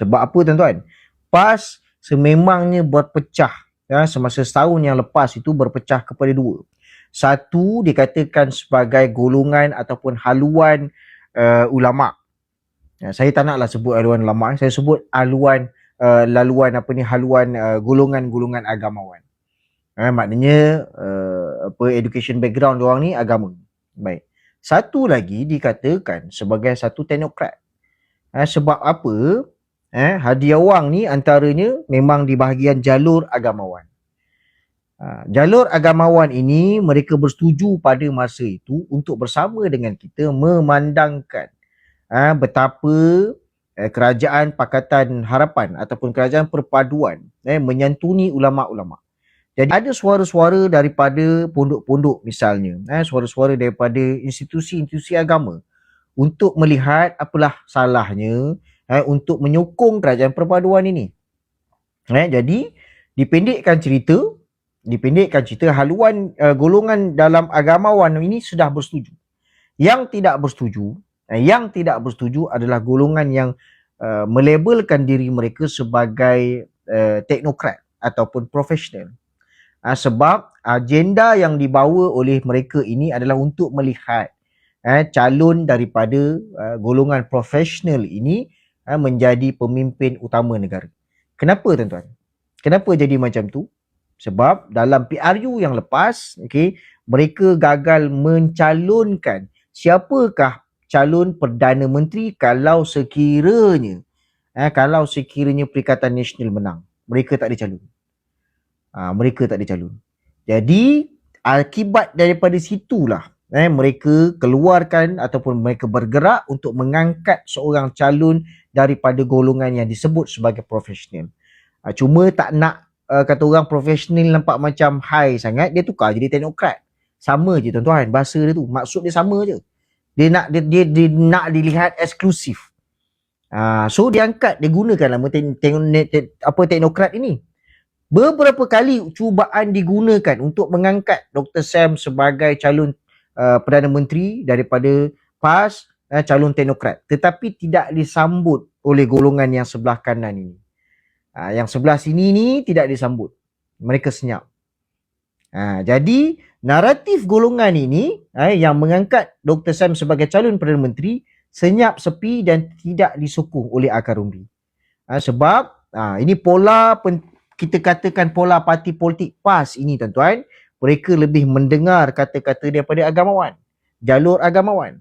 Sebab apa tuan-tuan? PAS sememangnya berpecah ya, semasa setahun yang lepas itu berpecah kepada dua. Satu dikatakan sebagai golongan ataupun haluan uh, ulama. Ya, saya tak naklah sebut haluan ulama, saya sebut haluan uh, laluan apa ni haluan uh, golongan-golongan agamawan. Eh, maknanya uh, apa education background dia orang ni agama. Baik. Satu lagi dikatakan sebagai satu teknokrat. Eh, sebab apa? Eh, hadiah wang ni antaranya memang di bahagian jalur agamawan. Ha, jalur agamawan ini mereka bersetuju pada masa itu untuk bersama dengan kita memandangkan ha, betapa eh, kerajaan Pakatan Harapan ataupun kerajaan perpaduan eh, menyantuni ulama-ulama. Jadi ada suara-suara daripada pondok-pondok misalnya, eh, suara-suara daripada institusi-institusi agama untuk melihat apalah salahnya eh, untuk menyokong kerajaan perpaduan ini. Eh, jadi dipendekkan cerita, dipendekkan cerita haluan uh, golongan dalam agamawan ini sudah bersetuju. Yang tidak bersetuju, eh, yang tidak bersetuju adalah golongan yang uh, melabelkan diri mereka sebagai uh, teknokrat ataupun profesional. Uh, sebab agenda yang dibawa oleh mereka ini adalah untuk melihat uh, calon daripada uh, golongan profesional ini uh, menjadi pemimpin utama negara. Kenapa tuan-tuan? Kenapa jadi macam tu? Sebab dalam PRU yang lepas, okay, mereka gagal mencalonkan siapakah calon Perdana Menteri kalau sekiranya eh, kalau sekiranya Perikatan Nasional menang. Mereka tak dicalon. Ha, mereka tak dicalon. Jadi akibat daripada situlah eh, mereka keluarkan ataupun mereka bergerak untuk mengangkat seorang calon daripada golongan yang disebut sebagai profesional. Ha, cuma tak nak uh, kata orang profesional nampak macam high sangat, dia tukar jadi teknokrat. Sama je tuan-tuan, bahasa dia tu. Maksud dia sama je. Dia nak dia, dia, dia nak dilihat eksklusif. Uh, so dia angkat, dia gunakan nama te, te, te, apa teknokrat ini. Beberapa kali cubaan digunakan untuk mengangkat Dr. Sam sebagai calon uh, Perdana Menteri daripada PAS uh, calon teknokrat. Tetapi tidak disambut oleh golongan yang sebelah kanan ini. Ha, yang sebelah sini ni tidak disambut. Mereka senyap. Ha, jadi naratif golongan ini ha, yang mengangkat Dr. Sam sebagai calon Perdana Menteri senyap sepi dan tidak disokong oleh akar umbi. Ha, sebab ha, ini pola pen, kita katakan pola parti politik PAS ini tuan-tuan. Mereka lebih mendengar kata-kata daripada agamawan. Jalur agamawan.